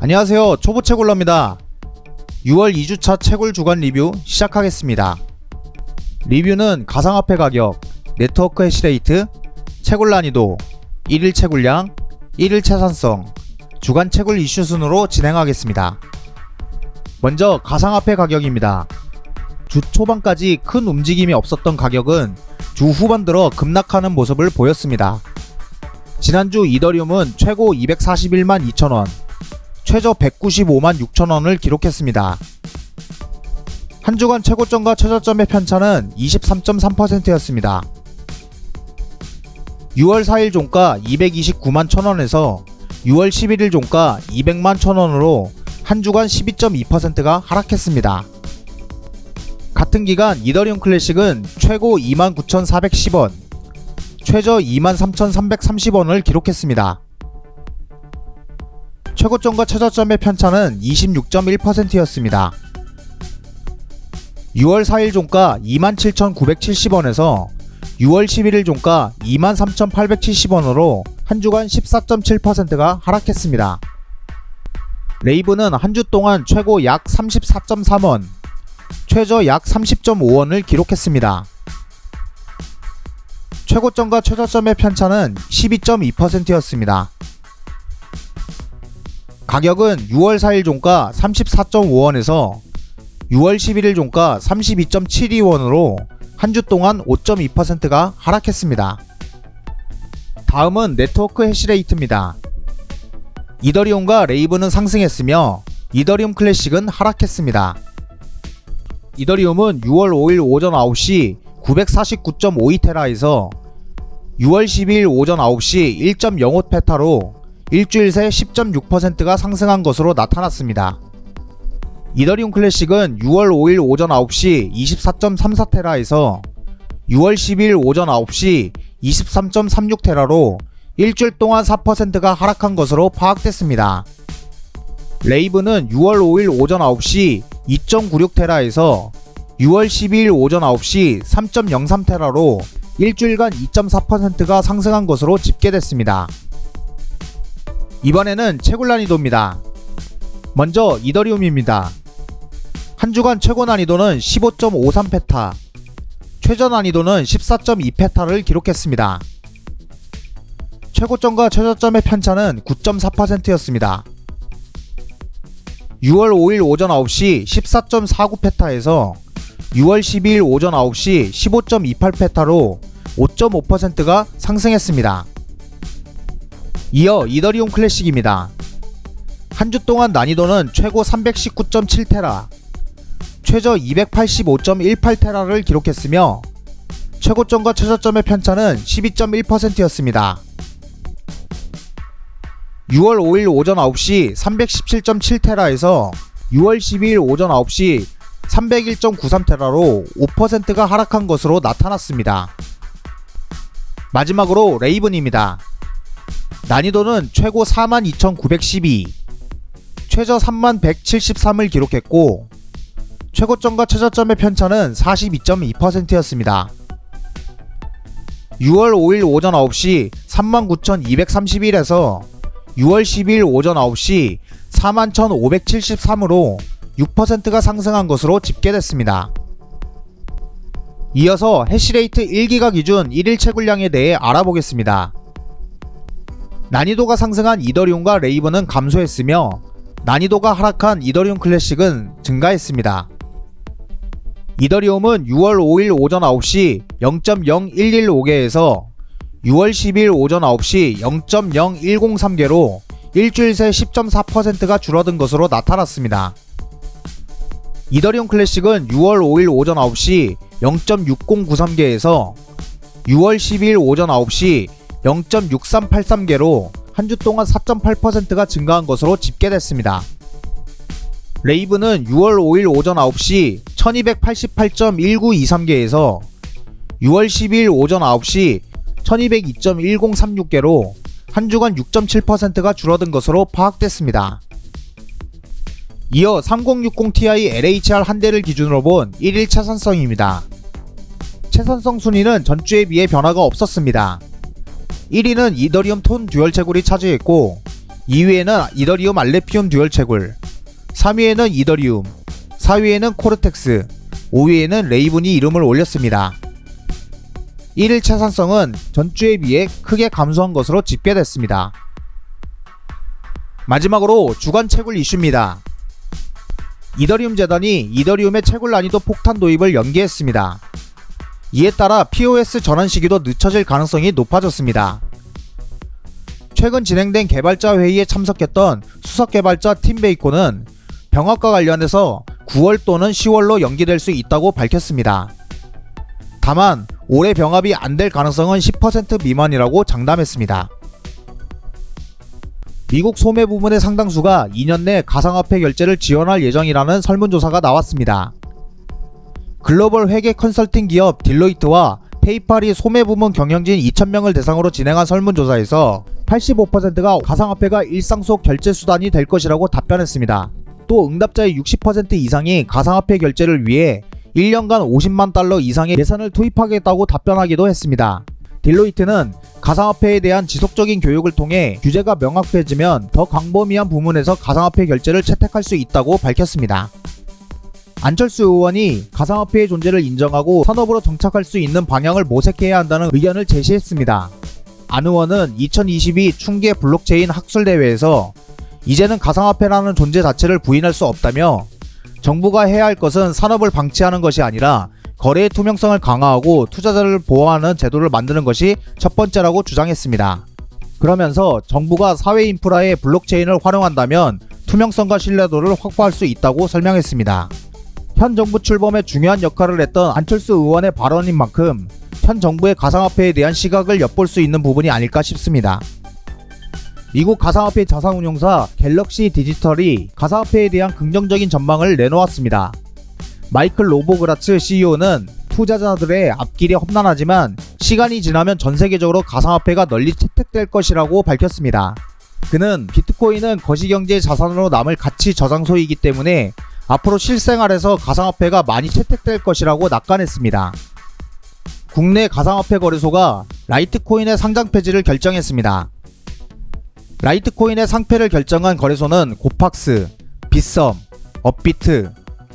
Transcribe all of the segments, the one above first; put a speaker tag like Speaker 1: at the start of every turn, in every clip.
Speaker 1: 안녕하세요. 초보 채굴러입니다. 6월 2주차 채굴 주간 리뷰 시작하겠습니다. 리뷰는 가상화폐 가격, 네트워크 해시레이트, 채굴 난이도, 1일 채굴량, 1일 채산성, 주간 채굴 이슈 순으로 진행하겠습니다. 먼저 가상화폐 가격입니다. 주 초반까지 큰 움직임이 없었던 가격은 주 후반 들어 급락하는 모습을 보였습니다. 지난주 이더리움은 최고 241만 2천원, 최저 195만 6천원을 기록했습니다. 한 주간 최고점과 최저점의 편차는 23.3%였습니다. 6월 4일 종가 229만 1000원에서 6월 11일 종가 200만 1000원으로 한 주간 12.2%가 하락했습니다. 같은 기간 이더리움 클래식은 최고 29,410원, 최저 23,330원을 기록했습니다. 최고점과 최저점의 편차는 26.1%였습니다. 6월 4일 종가 27,970원에서 6월 11일 종가 23,870원으로 한 주간 14.7%가 하락했습니다. 레이브는 한 주 동안 최고 약 34.3원, 최저 약 30.5원을 기록했습니다. 최고점과 최저점의 편차는 12.2%였습니다. 가격은 6월 4일 종가 34.5원에서 6월 11일 종가 32.72원으로 한 주 동안 5.2%가 하락했습니다. 다음은 네트워크 해시레이트입니다. 이더리움과 레이브는 상승했으며 이더리움 클래식은 하락했습니다. 이더리움은 6월 5일 오전 9시 949.52테라에서 6월 12일 오전 9시 1.05 페타로 일주일 새 10.6%가 상승한 것으로 나타났습니다. 이더리움 클래식은 6월 5일 오전 9시 24.34테라에서 6월 12일 오전 9시 23.36테라로 일주일 동안 4%가 하락한 것으로 파악됐습니다. 레이브는 6월 5일 오전 9시 2.96테라에서 6월 12일 오전 9시 3.03테라로 일주일간 2.4%가 상승한 것으로 집계됐습니다. 이번에는 채굴 난이도입니다. 먼저 이더리움입니다. 한 주간 최고 난이도는 15.53페타, 최저 난이도는 14.2페타를 기록했습니다. 최고점과 최저점의 편차는 9.4%였습니다. 6월 5일 오전 9시 14.49페타에서 6월 12일 오전 9시 15.28페타로 5.5%가 상승했습니다. 이어 이더리움 클래식입니다. 한 주 동안 난이도는 최고 319.7테라, 최저 285.18테라를 기록했으며 최고점과 최저점의 편차는 12.1%였습니다. 6월 5일 오전 9시 317.7테라에서 6월 12일 오전 9시 301.93테라로 5%가 하락한 것으로 나타났습니다. 마지막으로 레이븐입니다. 난이도는 최고 42,912, 최저 3173을 기록했고 최고점과 최저점의 편차는 42.2%였습니다. 6월 5일 오전 9시 39,231에서 6월 12일 오전 9시 41,573으로 6%가 상승한 것으로 집계됐습니다. 이어서 해시레이트 1기가 기준 1일 채굴량에 대해 알아보겠습니다. 난이도가 상승한 이더리움과 레이븐은 감소했으며 난이도가 하락한 이더리움 클래식은 증가했습니다. 이더리움은 6월 5일 오전 9시 0.0115개에서 6월 10일 오전 9시 0.0103개로 일주일 새 10.4%가 줄어든 것으로 나타났습니다. 이더리움 클래식은 6월 5일 오전 9시 0.6093개에서 6월 12일 오전 9시 0.6383개로 한 주 동안 4.8%가 증가한 것으로 집계됐습니다. 레이브는 6월 5일 오전 9시 1288.1923개에서 6월 12일 오전 9시 1202.1036개로 한 주간 6.7%가 줄어든 것으로 파악됐습니다. 이어 3060ti LHR 한 대를 기준으로 본 1일 차산성입니다. 채선성 순위는 전주에 비해 변화가 없었습니다. 1위는 이더리움 톤 듀얼 채굴이 차지했고 2위에는 이더리움 알레피움 듀얼 채굴 3위에는 이더리움 4위에는 코르텍스 5위에는 레이븐이 이름을 올렸습니다. 1일 채산성은 전주에 비해 크게 감소한 것으로 집계됐습니다. 마지막으로 주간 채굴 이슈입니다. 이더리움 재단이 이더리움의 채굴 난이도 폭탄 도입을 연기했습니다. 이에 따라 POS 전환 시기도 늦춰질 가능성이 높아졌습니다. 최근 진행된 개발자 회의에 참석했던 수석 개발자 팀 베이콘은 병합과 관련해서 9월 또는 10월로 연기될 수 있다고 밝혔습니다. 다만 올해 병합이 안 될 가능성은 10% 미만이라고 장담했습니다. 미국 소매 부문의 상당수가 2년 내 가상화폐 결제를 지원할 예정이라는 설문조사가 나왔습니다. 글로벌 회계 컨설팅 기업 딜로이트와 페이팔이 소매 부문 경영진 2,000명을 대상으로 진행한 설문조사에서 85%가 가상화폐가 일상 속 결제 수단이 될 것이라고 답변했습니다. 또 응답자의 60% 이상이 가상화폐 결제를 위해 1년간 50만 달러 이상의 예산을 투입하겠다고 답변하기도 했습니다. 딜로이트는 가상화폐에 대한 지속적인 교육을 통해 규제가 명확해지면 더 광범위한 부문에서 가상화폐 결제를 채택할 수 있다고 밝혔습니다. 안철수 의원이 가상화폐의 존재를 인정하고 산업으로 정착할 수 있는 방향을 모색해야 한다는 의견을 제시했습니다. 안 의원은 2022 충계 블록체인 학술대회에서 이제는 가상화폐라는 존재 자체를 부인할 수 없다며 정부가 해야 할 것은 산업을 방치하는 것이 아니라 거래의 투명성을 강화하고 투자자를 보호하는 제도를 만드는 것이 첫 번째라고 주장했습니다. 그러면서 정부가 사회 인프라에 블록체인을 활용한다면 투명성과 신뢰도를 확보할 수 있다고 설명했습니다. 현 정부 출범에 중요한 역할을 했던 안철수 의원의 발언인 만큼 현 정부의 가상화폐에 대한 시각을 엿볼 수 있는 부분이 아닐까 싶습니다. 미국 가상화폐 자산운용사 갤럭시 디지털이 가상화폐에 대한 긍정적인 전망을 내놓았습니다. 마이클 로보그라츠 CEO는 투자자들의 앞길이 험난하지만 시간이 지나면 전 세계적으로 가상화폐가 널리 채택될 것이라고 밝혔습니다. 그는 비트코인은 거시경제 자산으로 남을 가치 저장소이기 때문에 앞으로 실생활에서 가상화폐가 많이 채택될 것이라고 낙관했습니다. 국내 가상화폐 거래소가 라이트코인의 상장 폐지를 결정했습니다. 라이트코인의 상패를 결정한 거래소는 고팍스, 빗썸, 업비트,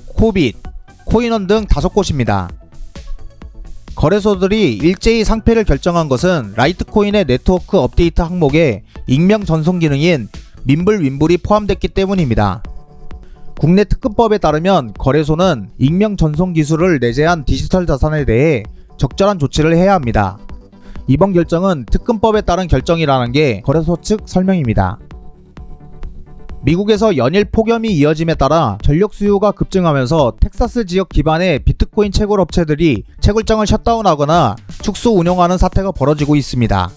Speaker 1: 코빗, 코인원 등 다섯 곳입니다. 거래소들이 일제히 상패를 결정한 것은 라이트코인의 네트워크 업데이트 항목에 익명 전송 기능인 민블 윈블이 포함됐기 때문입니다. 국내 특근법에 따르면 거래소는 익명 전송 기술을 내재한 디지털 자산에 대해 적절한 조치를 해야 합니다. 이번 결정은 특근법에 따른 결정이라는 게 거래소 측 설명입니다. 미국에서 연일 폭염이 이어짐에 따라 전력 수요가 급증하면서 텍사스 지역 기반의 비트코인 채굴 업체들이 채굴장을 셧다운하거나 축소 운영하는 사태가 벌어지고 있습니다.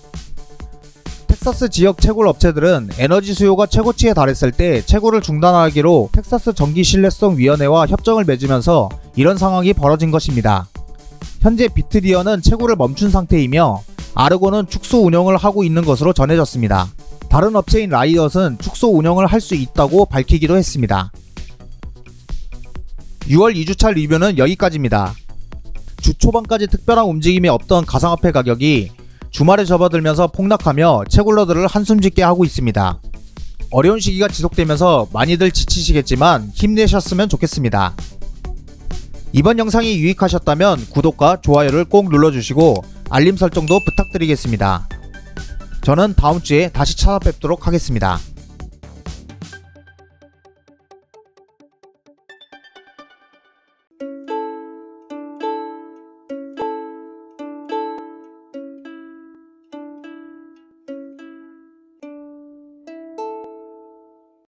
Speaker 1: 텍사스 지역 채굴 업체들은 에너지 수요가 최고치에 달했을 때 채굴을 중단하기로 텍사스 전기 신뢰성 위원회와 협정을 맺으면서 이런 상황이 벌어진 것입니다. 현재 비트리어는 채굴을 멈춘 상태이며 아르고는 축소 운영을 하고 있는 것으로 전해졌습니다. 다른 업체인 라이엇은 축소 운영을 할 수 있다고 밝히기도 했습니다. 6월 2주차 리뷰는 여기까지입니다. 주 초반까지 특별한 움직임이 없던 가상화폐 가격이 주말에 접어들면서 폭락하며 채굴러들을 한숨 짓게 하고 있습니다. 어려운 시기가 지속되면서 많이들 지치시겠지만 힘내셨으면 좋겠습니다. 이번 영상이 유익하셨다면 구독과 좋아요를 꼭 눌러주시고 알림 설정도 부탁드리겠습니다. 저는 다음 주에 다시 찾아뵙도록 하겠습니다.